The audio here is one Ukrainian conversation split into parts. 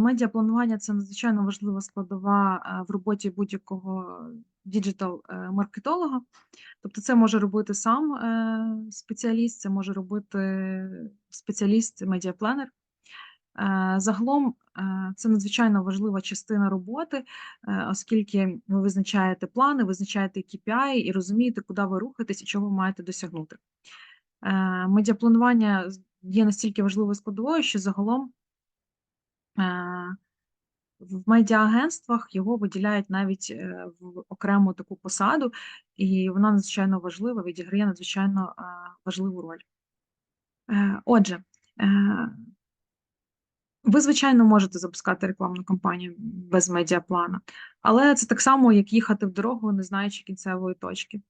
Медіапланування це надзвичайно важлива складова е, в роботі будь-якого діджитал-маркетолога. Тобто, це може робити сам е, спеціаліст, це може робити спеціаліст медіапланер. Е, загалом це надзвичайно важлива частина роботи, оскільки ви визначаєте плани, визначаєте KPI і розумієте, куди ви рухаєтесь і чого ви маєте досягнути. Медіапланування є настільки важливою складовою, що загалом в медіаагентствах його виділяють навіть е, в окрему таку посаду, і вона надзвичайно важлива, відіграє надзвичайно важливу роль. Е, отже, е, ви, звичайно, можете запускати рекламну кампанію без медіаплана, але це так само, як їхати в дорогу, не знаючи кінцевої точки.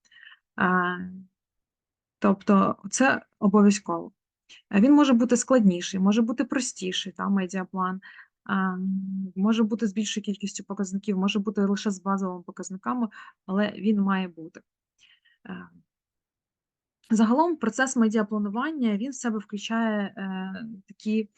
Тобто, це обов'язково. Він може бути складніший, може бути простіший, та, медіаплан, може бути з більшою кількістю показників, може бути лише з базовими показниками, але він має бути. Е, загалом процес медіапланування він в себе включає е, такі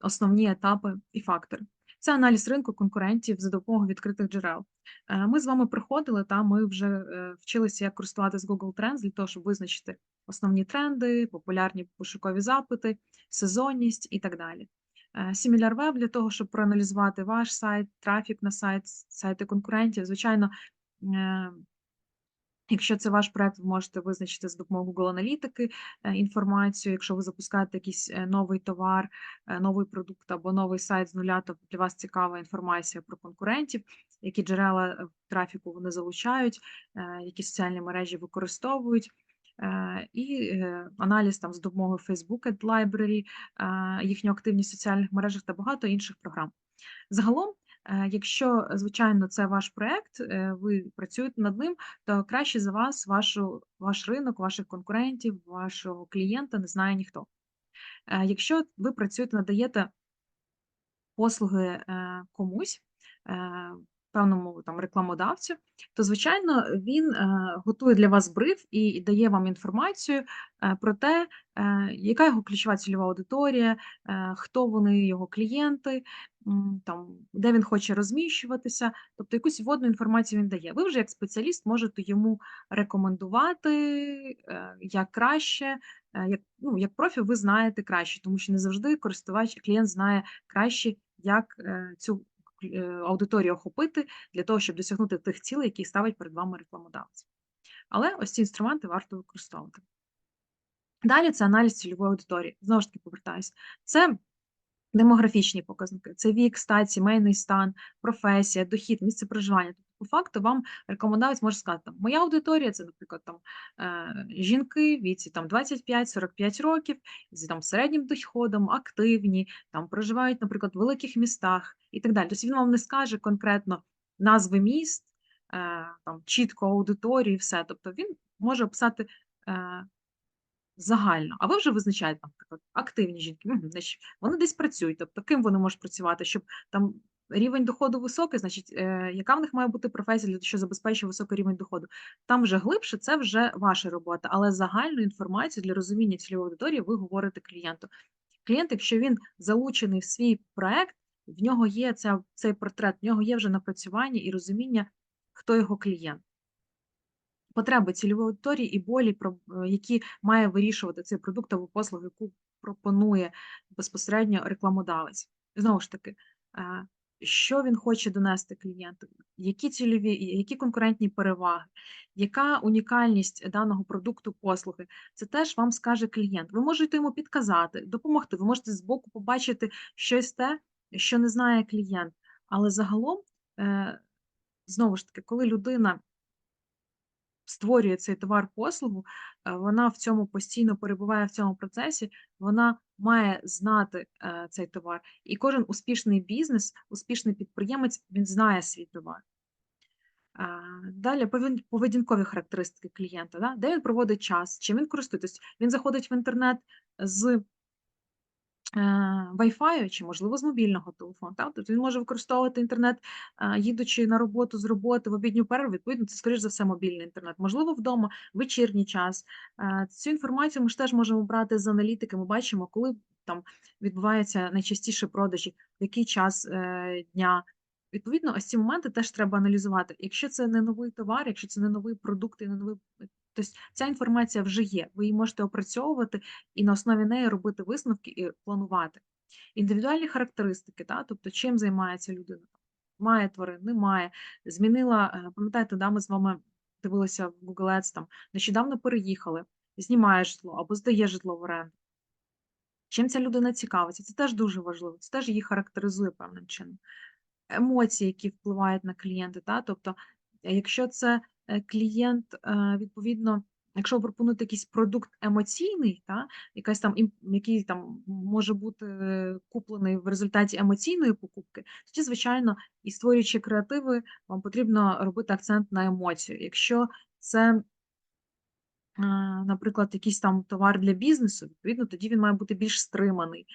основні етапи і фактори. Це аналіз ринку конкурентів за допомогою відкритих джерел. Е, ми з вами приходили, та ми вже вчилися, як користуватися Google Trends для того, щоб визначити основні тренди, популярні пошукові запити, сезонність і так далі. SimilarWeb для того, щоб проаналізувати ваш сайт, трафік на сайт, сайти конкурентів. Звичайно, е, якщо це ваш проект, ви можете визначити за допомогою Google аналітики е, інформацію. Якщо ви запускаєте якийсь е, новий товар, новий продукт або новий сайт з нуля, то для вас цікава інформація про конкурентів, які джерела трафіку вони залучають, які соціальні мережі використовують. Е, і е, аналіз там з допомогою Facebook Ad Library, е, їхню активність в соціальних мережах та багато інших програм. Загалом, якщо, звичайно, це ваш проект, ви працюєте над ним, то краще за вас, вашу, ваш ринок, ваших конкурентів, вашого клієнта не знає ніхто. Якщо ви працюєте, надаєте послуги комусь, певному там рекламодавцю, то звичайно він е, готує для вас бриф і дає вам інформацію е, про те, е, яка його ключова цільова аудиторія, хто вони його клієнти, там де він хоче розміщуватися, тобто якусь вводну інформацію він дає. Ви вже як спеціаліст можете йому рекомендувати як краще. Як ну, як профі, ви знаєте краще, тому що не завжди користувач клієнт знає краще, як цю аудиторію охопити для того, щоб досягнути тих цілей, які ставить перед вами рекламодавці. Але ось ці інструменти варто використовувати. Далі це аналіз цільової аудиторії. Знову ж таки, повертаюся. Це демографічні показники, це вік, стать, сімейний стан, професія, дохід, місце проживання. По факту, вам рекомендавець може сказати, там, моя аудиторія це, наприклад, там, е, жінки віці 25-45 років, з там, середнім доходом, активні, там, проживають, наприклад, в великих містах і так далі. Тобто він вам не скаже конкретно назви міст, е, там, чітко аудиторії, все. Тобто він може описати е, загально, а ви вже визначаєте, наприклад, активні жінки, вони десь працюють, тобто ким вони можуть працювати, щоб там рівень доходу високий, значить, е, яка в них має бути професія, що забезпечує високий рівень доходу. Там вже глибше, це вже ваша робота, але загальну інформацію для розуміння цільової аудиторії ви говорите клієнту. Клієнт, якщо він залучений в свій проект, в нього є ця, цей портрет, в нього є вже напрацювання і розуміння, хто його клієнт. Потреби цільової аудиторії і болі, е, які має вирішувати цей продукт або послугу, яку пропонує безпосередньо рекламодавець. Знову ж таки, е, що він хоче донести клієнту, які цільові, які конкурентні переваги, яка унікальність даного продукту послуги, це теж вам скаже клієнт. Ви можете йому підказати, допомогти, ви можете збоку побачити щось те, що не знає клієнт. Але загалом, е, знову ж таки, коли людина створює цей товар послугу, е, вона в цьому постійно перебуває в цьому процесі, вона має знати е, цей товар. І кожен успішний бізнес, успішний підприємець, він знає свій товар. Далі поведінкові характеристики клієнта, да? де він проводить час, чим він користується. Він заходить в інтернет з е, Wi-Fi чи, можливо, з мобільного телефону. Так? Тобто він може використовувати інтернет, е, їдучи на роботу з роботи в обідню перерву, відповідно, це, скоріш за все, мобільний інтернет. Можливо, вдома, вечірній час. Е, Цю інформацію ми ж теж можемо брати з аналітики. Ми бачимо, коли там відбуваються найчастіше продажі, в який час е, дня. Відповідно, ось ці моменти теж треба аналізувати. Якщо це не новий товар, якщо це не новий продукт і не новий. Тобто ця інформація вже є. Ви її можете опрацьовувати і на основі неї робити висновки і планувати. Індивідуальні характеристики, та, тобто чим займається людина. Має тварин, не має. Змінила, е, пам'ятаєте, да, ми з вами дивилися в Google Ads, там, нещодавно переїхали, знімає житло або здає житло в оренду. Чим ця людина цікавиться? Це теж дуже важливо, це теж її характеризує певним чином. Емоції, які впливають на клієнти, та, тобто, якщо це клієнт, е, відповідно, якщо ви пропонуєте якийсь продукт емоційний, та, якась там, який там може бути е, куплений в результаті емоційної покупки, тоді, звичайно, і створюючи креативи, вам потрібно робити акцент на емоцію. Якщо це наприклад, якийсь там товар для бізнесу, відповідно, тоді він має бути більш стриманий.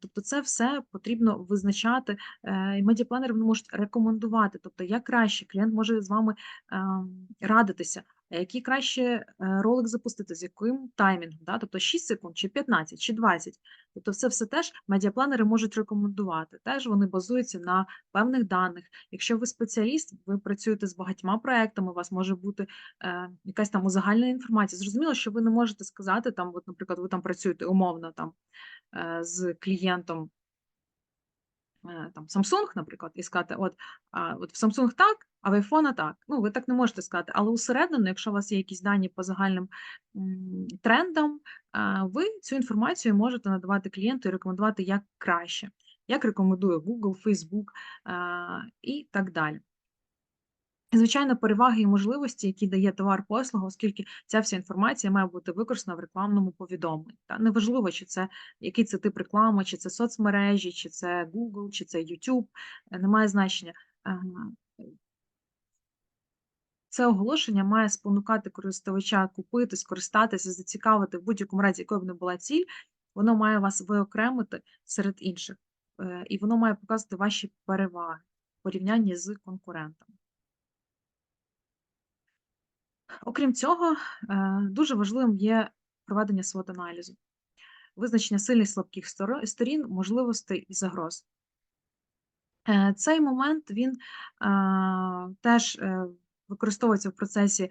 Тобто, це все потрібно визначати, е, і медіапланери можуть рекомендувати. Тобто, як краще клієнт може з вами ем, радитися, який краще е, ролик запустити, з яким таймінгом, да? тобто 6 секунд, чи 15, чи 20. Тобто, це все теж медіапланери можуть рекомендувати. Теж вони базуються на певних даних. Якщо ви спеціаліст, ви працюєте з багатьма проектами, у вас може бути е, якась там узагальнена інформація. Зрозуміло, що ви не можете сказати, там, от, наприклад, ви там працюєте умовно там з клієнтом е, там Samsung, наприклад, і сказати, от, а, от в Samsung так, а в iPhone так. Ну, ви так не можете сказати, але усередину, якщо у вас є якісь дані по загальним трендам, ви цю інформацію можете надавати клієнту і рекомендувати як краще, як рекомендує Google, Facebook і так далі. Звичайно, переваги і можливості, які дає товар послуга, оскільки ця вся інформація має бути використана в рекламному повідомленні. Та неважливо, чи це який це тип реклами, чи це соцмережі, чи це Google, чи це YouTube, е, немає значення. Е, Це оголошення має спонукати користувача купити, скористатися, зацікавити в будь-якому разі, якою б не була ціль, воно має вас виокремити серед інших, е, і воно має показувати ваші переваги в порівнянні з конкурентами. Окрім цього, е, дуже важливим є проведення SWOT-аналізу, визначення сильних слабких сторін, можливостей і загроз. Е, Цей момент він е, теж використовується в процесі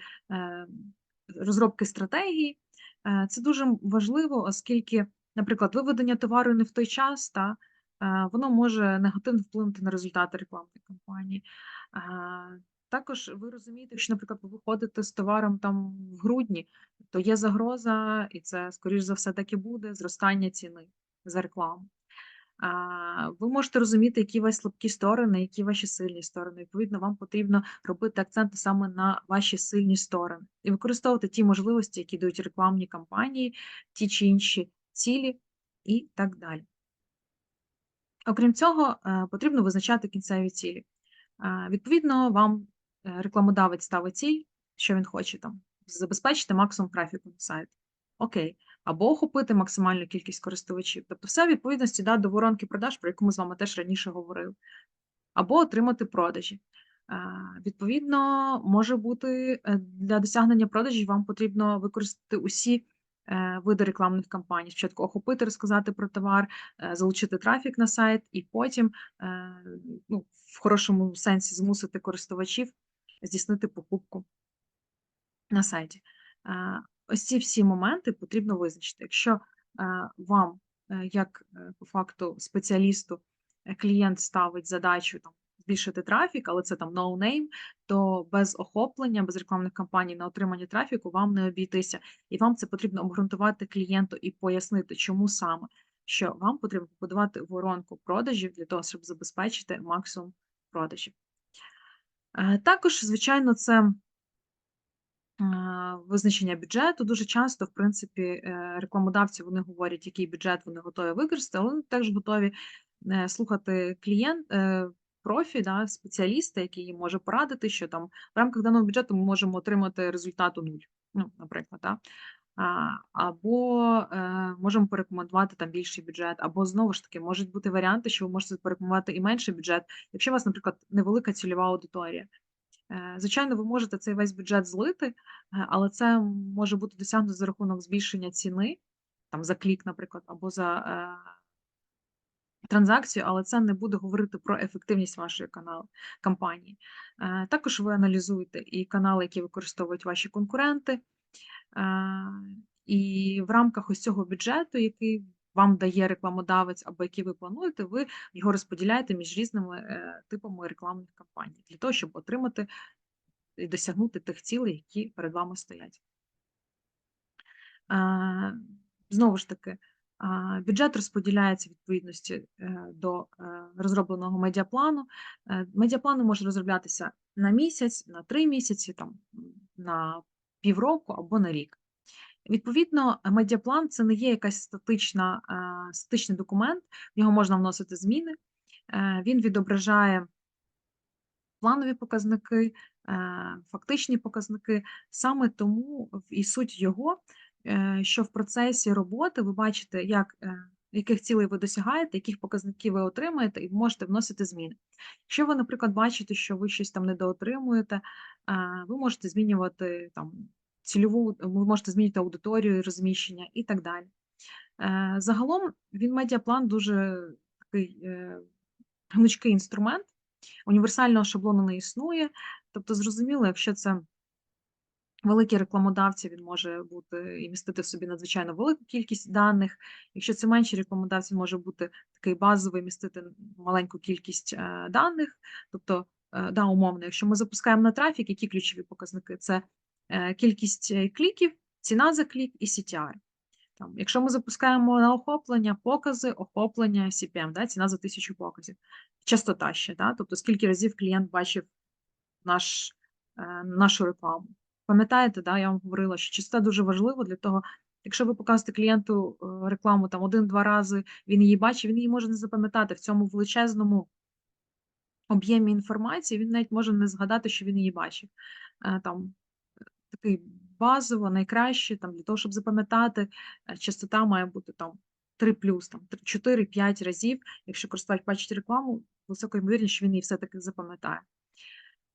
розробки стратегії. Це дуже важливо, оскільки, наприклад, виведення товару не в той час, та, воно може негативно вплинути на результати рекламної кампанії. Також ви розумієте, якщо, наприклад, ви виходите з товаром там в грудні, то є загроза, і це, скоріш за все, так і буде, зростання ціни за рекламу. Ви можете розуміти, які вас слабкі сторони, які ваші сильні сторони. Відповідно, вам потрібно робити акценти саме на ваші сильні сторони і використовувати ті можливості, які дають рекламні кампанії, ті чи інші цілі і так далі. Окрім цього, е, потрібно визначати кінцеві цілі. Е, Відповідно, вам рекламодавець ставить ціль, що він хоче там забезпечити максимум трафіку на сайт. Окей. Або охопити максимальну кількість користувачів. Тобто, все в відповідності да, до воронки продаж, про яку ми з вами теж раніше говорили. Або отримати продажі. Е, Відповідно, може бути е, для досягнення продажів вам потрібно використати усі е, види рекламних кампаній. Спочатку охопити, розказати про товар, е, залучити трафік на сайт, і потім, е, ну, в хорошому сенсі, змусити користувачів здійснити покупку на сайті. Ось ці всі моменти потрібно визначити. Якщо е, вам, е, як е, по факту спеціалісту, клієнт ставить задачу там збільшити трафік, але це там no name, то без охоплення, без рекламних кампаній на отримання трафіку вам не обійтися. І вам це потрібно обґрунтувати клієнту і пояснити, чому саме, що вам потрібно побудувати воронку продажів для того, щоб забезпечити максимум продажів. Також, звичайно, це визначення бюджету. Дуже часто, в принципі, е, рекламодавці вони говорять, який бюджет вони готові використати, але вони теж готові е, слухати клієнт, е, профі, да, спеціаліста, який їм може порадити, що там в рамках даного бюджету ми можемо отримати результату нуль, ну, наприклад. Да. Або, е, можемо порекомендувати там більший бюджет, або знову ж таки можуть бути варіанти, що ви можете порекомендувати і менший бюджет, якщо у вас, наприклад, невелика цільова аудиторія. Е, звичайно, ви можете цей весь бюджет злити, е, але це може бути досягнуто за рахунок збільшення ціни, там за клік, наприклад, або за, транзакцію, але це не буде говорити про ефективність вашої каналу кампанії. Також ви аналізуєте і канали, які використовують ваші конкуренти. Е, і в рамках ось цього бюджету, який вам дає рекламодавець або який ви плануєте, ви його розподіляєте між різними е, типами рекламних кампаній для того, щоб отримати і досягнути тих цілей, які перед вами стоять. Е, Знову ж таки, бюджет розподіляється відповідності до розробленого медіаплану. Медіаплани можуть розроблятися на місяць, на три місяці, там, на півроку або на рік. Відповідно, медіаплан це не є якась статична, е, статичний документ, в нього можна вносити зміни. Е, Він відображає планові показники, е, фактичні показники. Саме тому і суть його, що в процесі роботи ви бачите, як, яких цілей ви досягаєте, яких показників ви отримаєте, і можете вносити зміни. Якщо ви, наприклад, бачите, що ви щось там недоотримуєте, ви можете змінювати там цільову, ви можете змінити аудиторію, розміщення і так далі. Е, Загалом він медіаплан дуже такий е, гнучкий інструмент. Універсального шаблону не існує. Тобто, зрозуміло, якщо це великі рекламодавці, він може бути і містити в собі надзвичайно велику кількість даних. Якщо це менші рекламодавці, він може бути такий базовий, містити маленьку кількість е, даних. Тобто, да, умовно, якщо ми запускаємо на трафік, які ключові показники? Це е, кількість е, кліків, ціна за клік і CTR. Там, якщо ми запускаємо на охоплення, покази, охоплення, CPM, да, ціна за тисячу показів, частота ще, да, тобто скільки разів клієнт бачив наш, е, нашу рекламу. Пам'ятаєте, да, я вам говорила, що частота дуже важлива для того, якщо ви показуєте клієнту е, рекламу там один-два рази, він її бачить, він її може не запам'ятати в цьому величезному об'ємі інформації, він навіть може не згадати, що він її бачив. Е, Там такий базово, найкраще, там, для того, щоб запам'ятати, е, частота має бути там 3 плюс, там 4-5 разів. Якщо користувач бачить рекламу, висока ймовірність, що він її все-таки запам'ятає.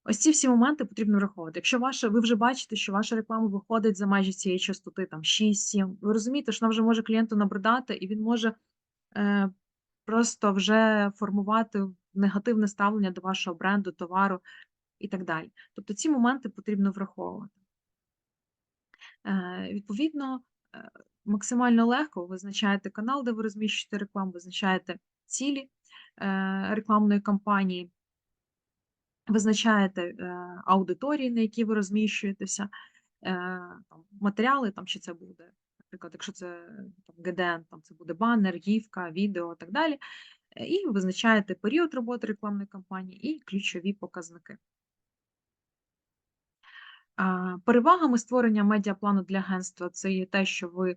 Ось ці всі моменти потрібно враховувати. Якщо ваша, ви вже бачите, що ваша реклама виходить за межі цієї частоти, там 6-7, ви розумієте, що вона вже може клієнту набридати, і він може е, просто вже формувати негативне ставлення до вашого бренду, товару і так далі. Тобто ці моменти потрібно враховувати. Е, Відповідно, е, максимально легко визначаєте канал, де ви розміщуєте рекламу, визначаєте цілі е, рекламної кампанії, визначаєте аудиторії, на які ви розміщуєтеся, там, матеріали, там, чи це буде, наприклад, якщо це там, GDN, там це буде банер, гівка, відео і так далі. І визначаєте період роботи рекламної кампанії і ключові показники. Перевагами створення медіаплану для агентства це є те, що ви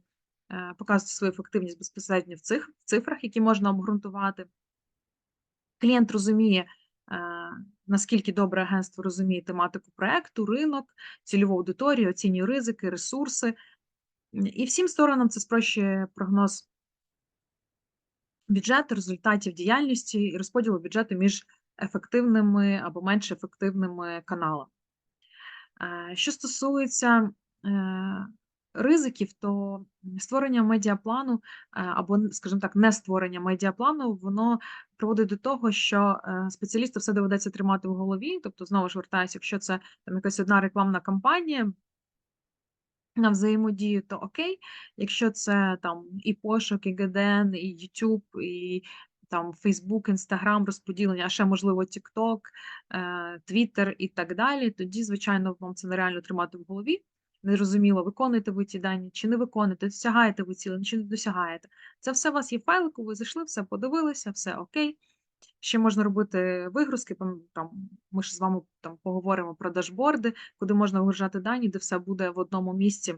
е, показуєте свою ефективність безпосередньо в цих цифрах, які можна обґрунтувати. Клієнт розуміє, е, наскільки добре агентство розуміє тематику проекту, ринок, цільову аудиторію, оцінює ризики, ресурси. І всім сторонам це спрощує прогноз бюджету, результатів діяльності і розподілу бюджету між ефективними або менш ефективними каналами. Е, Що стосується е, ризиків, то створення медіаплану е, або, скажімо так, не створення медіаплану, воно приводить до того, що спеціалісту все доведеться тримати в голові. Тобто, знову ж вертаюся, якщо це там якась одна рекламна кампанія на взаємодію, то окей. Якщо це там і пошук, і GDN, і YouTube, і там Facebook, Instagram, розподілення, а ще можливо TikTok, е, Twitter і так далі, тоді, звичайно, вам це нереально тримати в голові. Незрозуміло, виконуєте ви ці дані чи не виконуєте, досягаєте ви цілі, чи не досягаєте. Це все у вас є файлику, ви зайшли, все подивилися, все окей. Ще можна робити вигрузки. Там ми ж з вами там поговоримо про дашборди, куди можна вигружати дані, де все буде в одному місці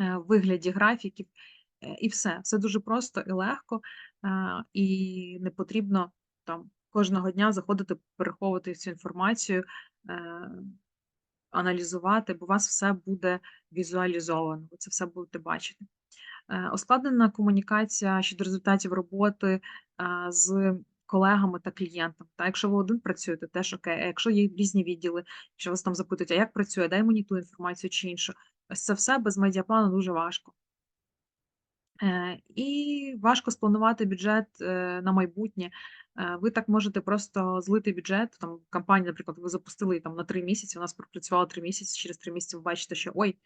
е, в вигляді графіків. Е, І все. Все дуже просто і легко, е, і не потрібно там кожного дня заходити, переховувати цю інформацію. аналізувати, бо у вас все буде візуалізовано, ви це все будете бачити. Е, ускладнена комунікація щодо результатів роботи, з колегами та клієнтом. Та якщо ви один працюєте, теж окей. А якщо є різні відділи, що вас там запитують, а як працює, дай мені ту інформацію чи іншу. Ось це все без медіаплану дуже важко. Е, і важко спланувати бюджет, е, на майбутнє. Е, ви так можете просто злити бюджет, там кампанію, наприклад, ви запустили там на 3 місяці, у нас пропрацювало 3 місяці, через 3 місяці ви бачите, що ой,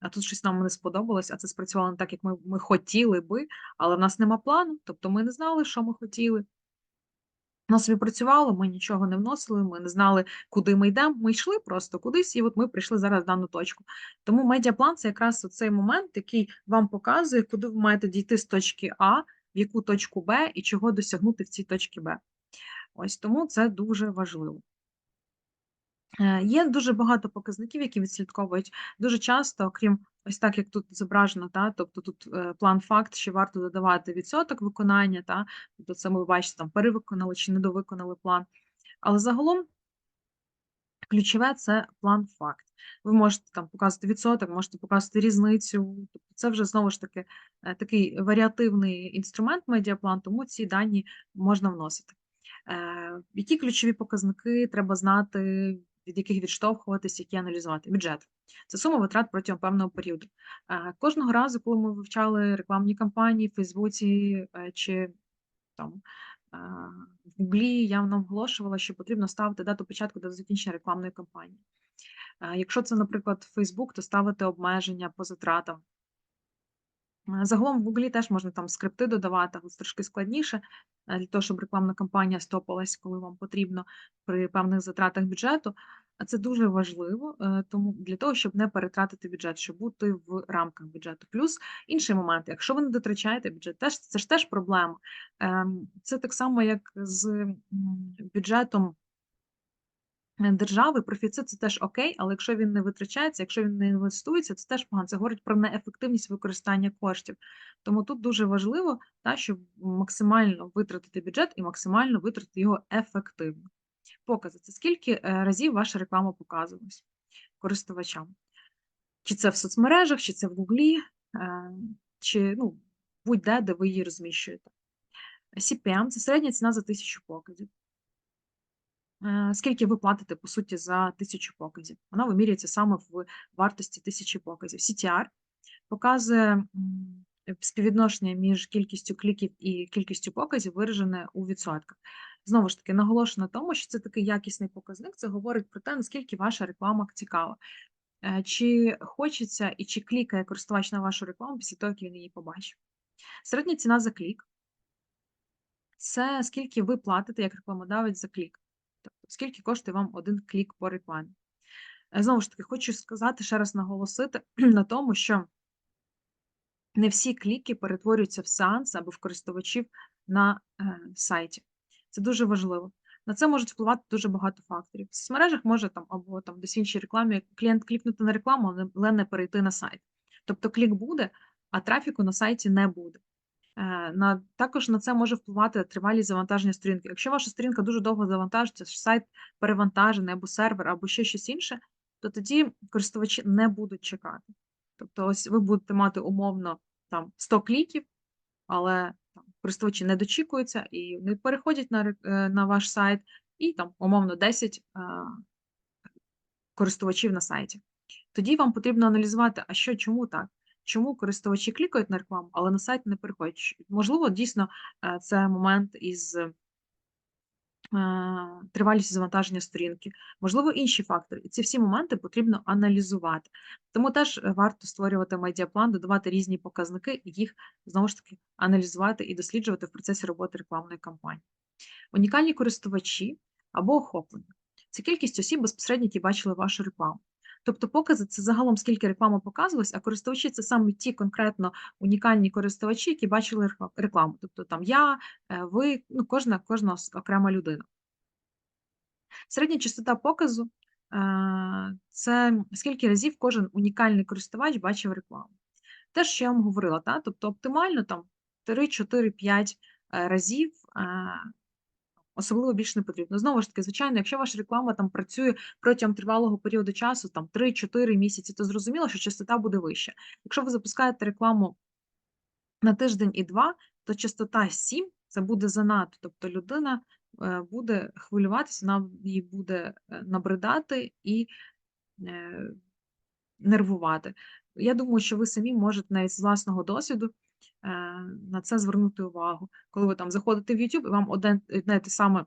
а тут щось нам не сподобалось, а це спрацювало не так, як ми ми хотіли би, але в нас нема плану, тобто ми не знали, що ми хотіли. Воно собі працювало, ми нічого не вносили, ми не знали, куди ми йдемо. Ми йшли просто кудись, і от ми прийшли зараз в дану точку. Тому медіаплан це якраз цей момент, який вам показує, куди ви маєте дійти з точки А, в яку точку Б і чого досягнути в цій точці Б. Ось тому це дуже важливо. Е, є дуже багато показників, які відслідковують. Дуже часто, окрім ось так, як тут зображено, та, тобто тут е, план факт, що варто додавати відсоток виконання, та, тобто це ми бачите, там перевиконали чи недовиконали план. Але загалом ключове це план факт. Ви можете там показувати відсоток, можете показувати різницю. Тобто це вже знову ж таки е, такий варіативний інструмент медіаплан, тому ці дані можна вносити. Які ключові показники треба знати від яких відштовхуватись, які аналізувати. Бюджет це сума витрат протягом певного періоду. Кожного разу, коли ми вивчали рекламні кампанії в Фейсбуці е, чи там в Гуглі, я нам оголошувала, що потрібно ставити дату початку до закінчення рекламної кампанії. Якщо це, наприклад, Фейсбук, то ставити обмеження по затратам. Загалом в Гуглі теж можна там скрипти додавати, але трошки складніше для того, щоб рекламна кампанія стопалась, коли вам потрібно при певних затратах бюджету. А це дуже важливо, е, тому для того, щоб не перетратити бюджет, щоб бути в рамках бюджету. Плюс інший момент, якщо ви не дотрачаєте бюджет, теж це ж теж проблема. Ем, це так само, як з бюджетом держави профіцит це теж окей, але якщо він не витрачається, якщо він не інвестується, це теж погано. Це говорить про неефективність використання коштів. Тому тут дуже важливо, та, щоб максимально витратити бюджет і максимально витратити його ефективно. Покази це скільки е, разів ваша реклама показувалась користувачам. Чи це в соцмережах, чи це в Гуглі, е, чи ну, будь-де, де ви її розміщуєте. CPM це середня ціна за тисячу показів. Е, скільки ви платите, по суті, за тисячу показів. Вона вимірюється саме в вартості тисячі показів. CTR показує співвідношення між кількістю кліків і кількістю показів, виражене у відсотках. Знову ж таки, наголошено на тому, що це такий якісний показник, це говорить про те, наскільки ваша реклама цікава. Е, чи хочеться і чи клікає користувач на вашу рекламу після того, як він її побачив. Середня ціна за клік це скільки ви платите як рекламодавець за клік. Скільки коштує вам один клік по рекламі? Е, знову ж таки, хочу сказати, ще раз наголосити на тому, що не всі кліки перетворюються в сеанс або в користувачів на е, сайті. Це дуже важливо. На це можуть впливати дуже багато факторів. В соцмережах може там або там десь іншій рекламі клієнт клікнути на рекламу, але не перейти на сайт. Тобто клік буде, а трафіку на сайті не буде. Е, на також на це може впливати тривалість завантаження сторінки. Якщо ваша сторінка дуже довго завантажиться, сайт перевантажений або сервер, або ще щось інше, то тоді користувачі не будуть чекати. Тобто, ось ви будете мати умовно там 100 кліків, але там, користувачі не дочікуються і не переходять на е, на ваш сайт, і там умовно 10 е, користувачів на сайті. Тоді вам потрібно аналізувати, а що, чому так? Чому користувачі клікають на рекламу, але на сайт не переходять. Можливо, дійсно е, це момент із е, тривалістю завантаження сторінки, можливо, інші фактори. І ці всі моменти потрібно аналізувати. Тому теж е, варто створювати медіаплан, додавати різні показники і їх знову ж таки аналізувати і досліджувати в процесі роботи рекламної кампанії. Унікальні користувачі або охоплення. Це кількість осіб безпосередньо, які бачили вашу рекламу. Тобто покази це загалом скільки реклама показувалась, а користувачі це саме ті конкретно унікальні користувачі, які бачили рекламу. Тобто там я, е, ви, ну, кожна кожна окрема людина. Середня частота показу е, це скільки разів кожен унікальний користувач бачив рекламу. Те, що я вам говорила, та? тобто оптимально там 3, 4, 5 разів е, Особливо більше не потрібно. Знову ж таки, звичайно, якщо ваша реклама там працює протягом тривалого періоду часу, там 3-4 місяці, то зрозуміло, що частота буде вища. Якщо ви запускаєте рекламу на тиждень і 2, то частота 7 це буде занадто. Тобто людина е, буде хвилюватися, вона їй буде е, набридати і е, нервувати. Я думаю, що ви самі можете навіть з власного досвіду на це звернути увагу. Коли ви там заходите в YouTube, і вам одне, одне те саме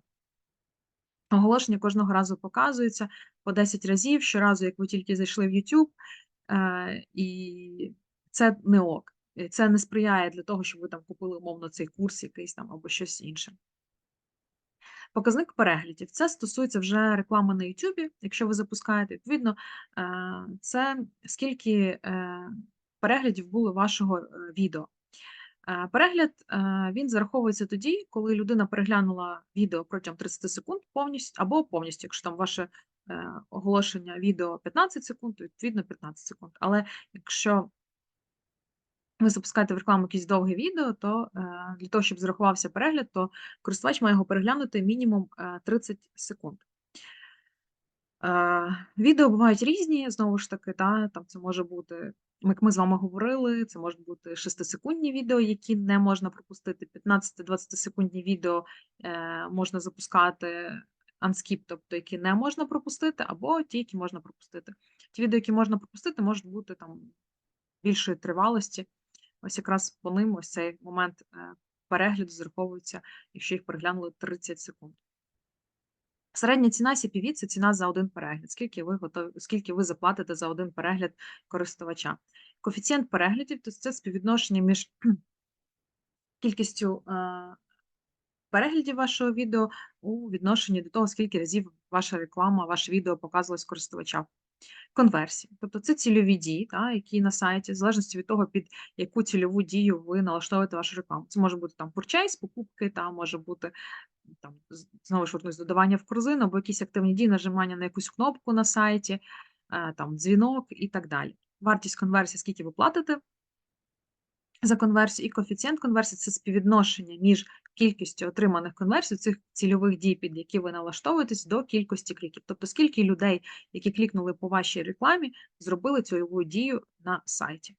оголошення кожного разу показується по 10 разів, щоразу, як ви тільки зайшли в YouTube, е, і це не ок. Це не сприяє для того, щоб ви там купили умовно цей курс якийсь там або щось інше. Показник переглядів. Це стосується вже реклами на YouTube. Якщо ви запускаєте, відповідно, е, це скільки е, переглядів було вашого е, відео. Е, Перегляд е, він зараховується тоді, коли людина переглянула відео протягом 30 секунд повністю або повністю, якщо там ваше е, оголошення відео 15 секунд, то відповідно 15 секунд. Але якщо ви запускаєте в рекламу якесь довге відео, то е, для того, щоб зарахувався перегляд, то користувач має його переглянути мінімум е, 30 секунд. Відео бувають різні, знову ж таки, та, там це може бути, як ми з вами говорили, це можуть бути 6-секундні відео, які не можна пропустити. 15-20 секундні відео е, можна запускати unskip, тобто які не можна пропустити, або ті, які можна пропустити. Ті відео, які можна пропустити, можуть бути там більшої тривалості. Ось якраз по ним ось цей момент е, перегляду зараховується, якщо їх переглянули 30 секунд. Середня ціна CPV – це ціна за один перегляд. Скільки ви готові, скільки ви заплатите за один перегляд користувача? Коефіцієнт переглядів то це співвідношення між кількістю е, переглядів вашого відео у відношенні до того, скільки разів ваша реклама, ваше відео показувалось користувачам. Конверсії, тобто це цільові дії, та, які на сайті, в залежності від того, під яку цільову дію ви налаштовуєте вашу рекламу. Це може бути там purchase, покупки, та може бути там знову ж вернусь, додавання в корзину або якісь активні дії, нажимання на якусь кнопку на сайті, е, там дзвінок і так далі. Вартість конверсії, скільки ви платите за конверсію, і коефіцієнт конверсії це співвідношення між кількістю отриманих конверсій цих цільових дій, під які ви налаштовуєтесь, до кількості кліків. Тобто, скільки людей, які клікнули по вашій рекламі, зробили цільову дію на сайті.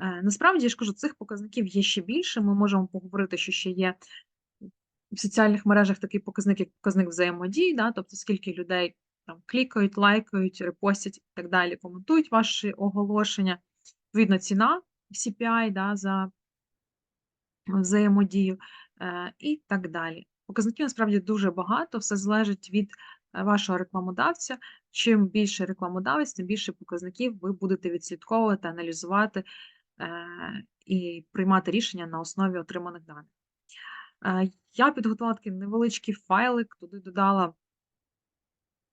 Е, Насправді, я ж кажу, цих показників є ще більше. Ми можемо поговорити, що ще є в соціальних мережах такий показник, як показник взаємодії, да, тобто скільки людей там клікають, лайкають, репостять і так далі, коментують ваші оголошення. Відповідно, ціна CPI да, за взаємодію і так далі. Показників насправді дуже багато, все залежить від е, вашого рекламодавця. Чим більше рекламодавець, тим більше показників ви будете відслідковувати, аналізувати е, і приймати рішення на основі отриманих даних. Е, Я підготувала такий невеличкий файлик, туди додала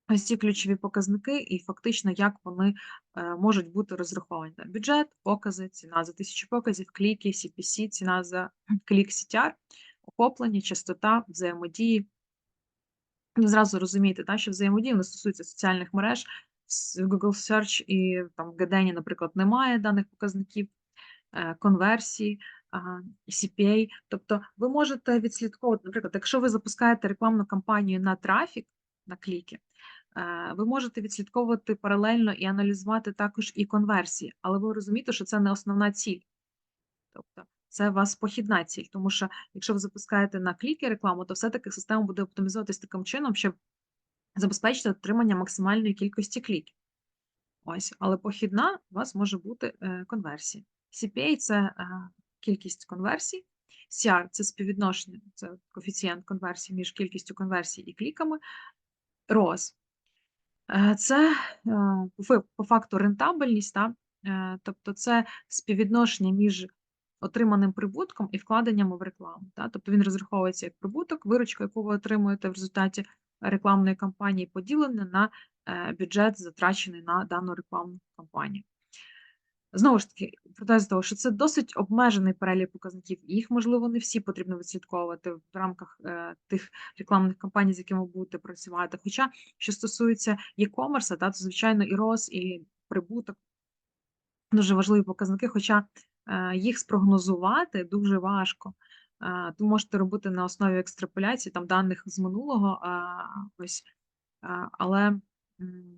ось ці ключові показники, і фактично, як вони е, можуть бути розраховані. Бюджет, покази, ціна за тисячу показів, кліки, CPC, ціна за клік CTR, охоплення, частота, взаємодії. Ви зразу розумієте, та, що взаємодії не стосується соціальних мереж, в Google Search і там в GDN, наприклад, немає даних показників е, конверсії, CPA. Тобто ви можете відслідковувати, наприклад, якщо ви запускаєте рекламну кампанію на трафік, на кліки, е, ви можете відслідковувати паралельно і аналізувати також і конверсії, але ви розумієте, що це не основна ціль. Тобто це у вас похідна ціль, тому що якщо ви запускаєте на кліки рекламу, то все-таки система буде оптимізуватись таким чином, щоб забезпечити отримання максимальної кількості кліків. Ось, але похідна у вас може бути е, конверсія. CPA – це е, кількість конверсій, CR – це співвідношення, це коефіцієнт конверсії між кількістю конверсій і кліками. ROAS Е, це по факту рентабельність, та? тобто це співвідношення між отриманим прибутком і вкладеннями в рекламу. Та? Тобто він розраховується як прибуток, виручка, яку ви отримуєте в результаті рекламної кампанії, поділена на е, бюджет, затрачений на дану рекламну кампанію. Знову ж таки, протез того, що це досить обмежений перелік показників, і їх, можливо, не всі потрібно відслідковувати в рамках е, тих рекламних кампаній, з якими ви будете працювати. Хоча, що стосується e-commerce, то, звичайно, і роз, і прибуток дуже важливі показники, хоча їх спрогнозувати дуже важко. А, то можете робити на основі екстраполяції там даних з минулого, ось, але,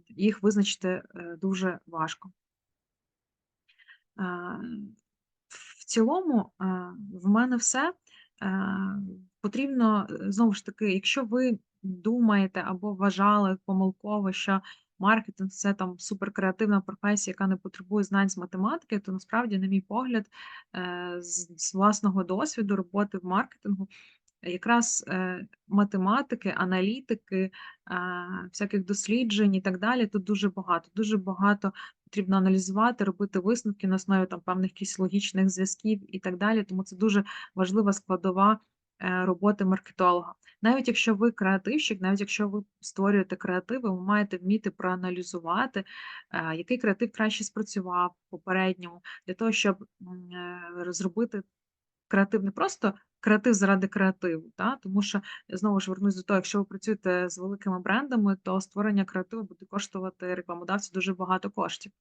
їх визначити, е, дуже важко. В цілому, в мене все. Потрібно, е, знову ж таки, якщо ви думаєте або вважали помилково, що маркетинг- це там суперкреативна професія, яка не потребує знань з математики, то насправді, на мій погляд, е, з власного досвіду роботи в маркетингу, якраз, е, математики, аналітики, всяких досліджень і так далі тут дуже багато. Дуже багато потрібно аналізувати, робити висновки на основі там певних якихось логічних зв'язків і так далі. Тому це дуже важлива складова, е, роботи маркетолога. Навіть якщо ви креативщик, навіть якщо ви створюєте креативи, ви маєте вміти проаналізувати, е, який креатив краще спрацював попередньому, для того, щоб, е, розробити креатив не просто креатив заради креативу, та, тому що, знову ж вернусь до того, якщо ви працюєте з великими брендами, то створення креативу буде коштувати рекламодавцю дуже багато коштів.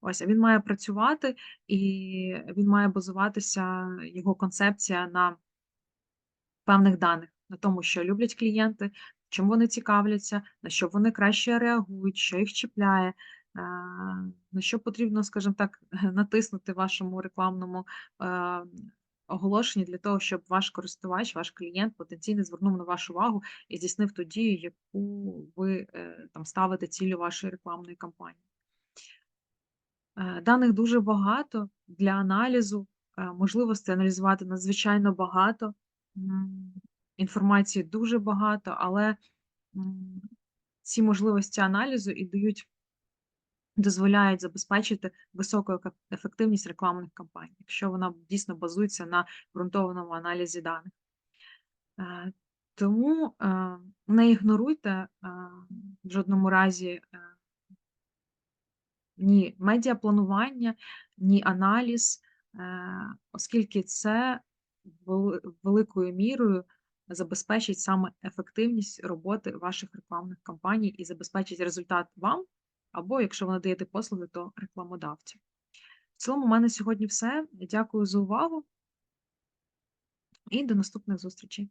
Ось, він має працювати, і він має базуватися, його концепція на певних даних, на тому, що люблять клієнти, чим вони цікавляться, на що вони краще реагують, що їх чіпляє, на що потрібно, скажімо так, натиснути вашому рекламному, е, оголошенні для того, щоб ваш користувач, ваш клієнт потенційно звернув на вашу увагу і здійснив ту дію, яку ви, е, там ставите ціллю вашої рекламної кампанії. Е, даних дуже багато для аналізу, е, можливостей аналізувати надзвичайно багато, інформації дуже багато, але, ці можливості аналізу і дають дозволяють забезпечити високу ефективність рекламних кампаній, якщо вона дійсно базується на ґрунтованому аналізі даних. Е, тому, е, не ігноруйте, е, в жодному разі, ні медіапланування, ні аналіз, оскільки це великою мірою забезпечить саме ефективність роботи ваших рекламних кампаній і забезпечить результат вам, або якщо ви надаєте послуги, то рекламодавцю. В цілому, у мене сьогодні все. Дякую за увагу. І до наступних зустрічей.